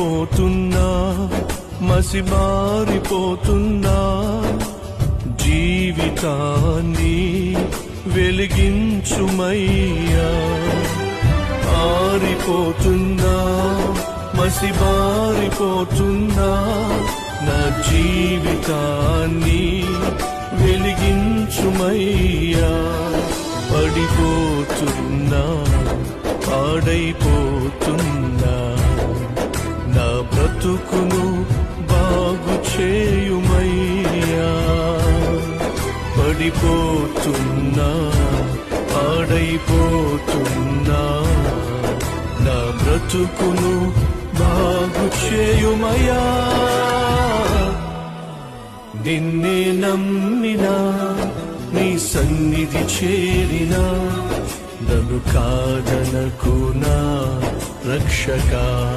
ఆరిపోతున్నా మసిమారిపోతున్నా జీవితాన్ని వెలిగించుమయ్యా. ఆరిపోతున్నా మసిబారిపోతున్నా నా జీవితాన్ని వెలిగించుమయ్యా. పడిపోతున్నా పాడైపోతున్నా బ్రతుకును బాగు చేయుమయ్యా. పడిపోతున్నా పాడైపోతున్నా నా బ్రతుకును బాగు చేయుమయ్యా. నిన్నే నమ్మినా నీ సన్నిధి చేరినా నన్ను కాదనకు నా రక్షకా